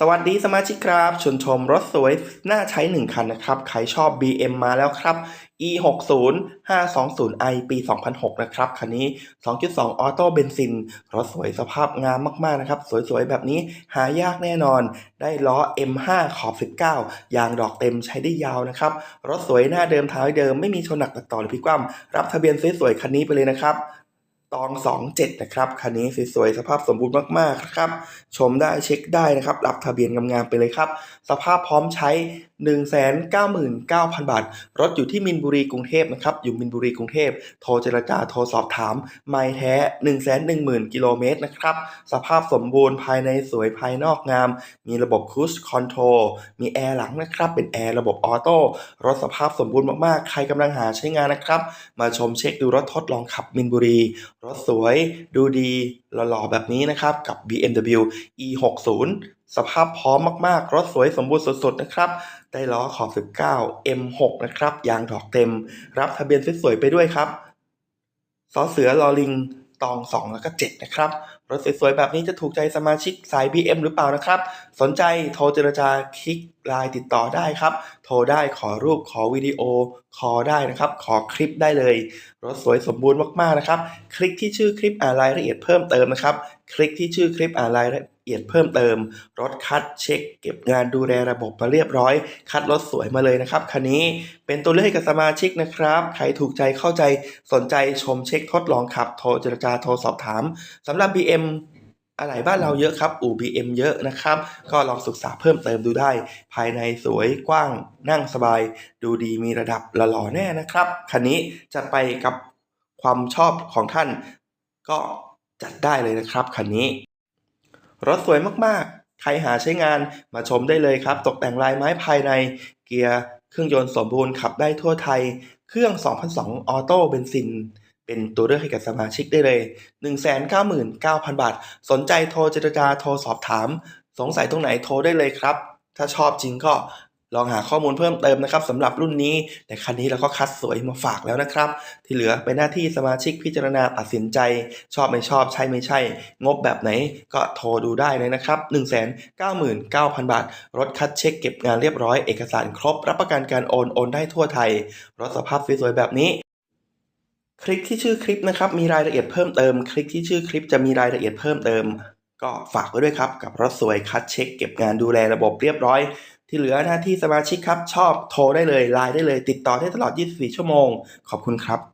สวัสดีสมาชิกครับชวนชมรถสวยน่าใช้ 1 คันนะครับ ใครชอบ BM มาแล้วครับ e 6 0 5 2 0 i ปี 2006 นะครับ คันนี้ 2.2 ออโต้เบนซิน รถสวยสภาพงามมากๆนะครับ สวยๆ แบบนี้หายากแน่นอน ได้ล้อ M5 ขอบ 19 ยางดอกเต็มใช้ได้ยาวนะครับ รถสวยหน้าเดิมท้ายเดิมไม่มีชนหนักตัดต่อหรือพิกว่ำรับทะเบียนสวยๆ คันนี้ไปเลยนะครับ ตอง 27 นะครับ คันนี้สวยๆ สภาพสมบูรณ์มากๆ ครับ ชมได้เช็คได้นะครับ รับทะเบียนงามๆไปเลยครับ สภาพพร้อมใช้199,000 บาท รถอยู่ที่มินบุรีกรุงเทพนะครับ อยู่มินบุรีกรุงเทพ โทรเจรจา โทรสอบถาม ไม่แท้ 110,000 กิโลเมตรนะครับ สภาพสมบูรณ์ภายในสวยภายนอกงาม มีระบบค u ู e คอนโทรล มีแอร์หลังนะครับ เป็นแอร์ระบบออโต้ รถสภาพสมบูรณ์มากๆ ใครกำลังหาใช้งานนะครับ มาชมเช็คดูรถทดลองขับมินบุรี รถสวย ดูดี หล่อๆ แบบนี้นะครับ กับ BMW e 6 0 สภาพพร้อมมากๆ รถสวยสมบูรณ์สดๆนะครับ ได้ล้อขอบ 19 M6 นะครับ ยางดอกเต็ม รับทะเบียนสวยๆไปด้วยครับซอเสือลอลิงตอง 2 แล้วก็ 7 นะครับ รถสวยๆ แบบนี้จะถูกใจสมาชิกสาย BM หรือเปล่านะครับ สนใจโทรเจรจาคลิกไลน์ติดต่อได้ครับ โทรได้ขอรูปขอวิดีโอคอได้นะครับ ขอคลิปได้เลย รถสวยสมบูรณ์มากๆนะครับ คลิกที่ชื่อคลิปอ่านรายละเอียดเพิ่มเติมนะครับ คลิกที่ชื่อคลิปอ่านรายละเอียด เอียดเพิ่มเติม รถคัดเช็ค เก็บงานดูแลระบบมาเรียบร้อย คัดรถสวยมาเลยนะครับคันนี้เป็นตัวเลือกให้กับสมาชิกนะครับ ใครถูกใจเข้าใจสนใจชมเช็คทดลองขับ โทรเจรจาโทรสอบถามสำหรับ BM อะไรบ้านเราเยอะครับ อู่ BM เยอะนะครับ ก็ลองศึกษาเพิ่มเติมดูได้ ภายในสวยกว้างนั่งสบาย ดูดีมีระดับหล่อแน่นะครับ คันนี้จะไปกับความชอบของท่าน ก็จัดได้เลยนะครับคันนี้ รถสวยมากๆ ใครหาใช้งานมาชมได้เลยครับ ตกแต่งลายไม้ภายใน เกียร์เครื่องยนต์สมบูรณ์ขับได้ทั่วไทย เครื่อง 2002 ออโต้เบนซิน เป็นตัวเลือกให้กับสมาชิกได้เลย 199,000 บาท สนใจโทรเจรจาโทรสอบถาม สงสัยตรงไหนโทรได้เลยครับ ถ้าชอบจริงก็ ลองหาข้อมูลเพิ่มเติมนะครับสำหรับรุ่นนี้ แต่คันนี้เราก็คัดสวยมาฝากแล้วนะครับ ที่เหลือเป็นหน้าที่สมาชิกพิจารณาตัดสินใจ ชอบไม่ชอบใช่ไม่ใช่ งบแบบไหนก็โทรดูได้เลยนะครับ 199,000 บาท รถคัดเช็คเก็บงานเรียบร้อยเอกสารครบ รับประกันการโอนโอนได้ทั่วไทย รถสภาพสวยๆแบบนี้คลิกที่ชื่อคลิปนะครับมีรายละเอียดเพิ่มเติม คลิกที่ชื่อคลิปจะมีรายละเอียดเพิ่มเติม ก็ฝากไว้ด้วยครับ กับรถสวยคัดเช็คเก็บงานดูแลระบบเรียบร้อย ที่เหลือหน้าที่สมาชิกครับ ชอบโทรได้เลยไลน์ได้เลย ติดต่อได้ตลอด 24 ชั่วโมง ขอบคุณครับ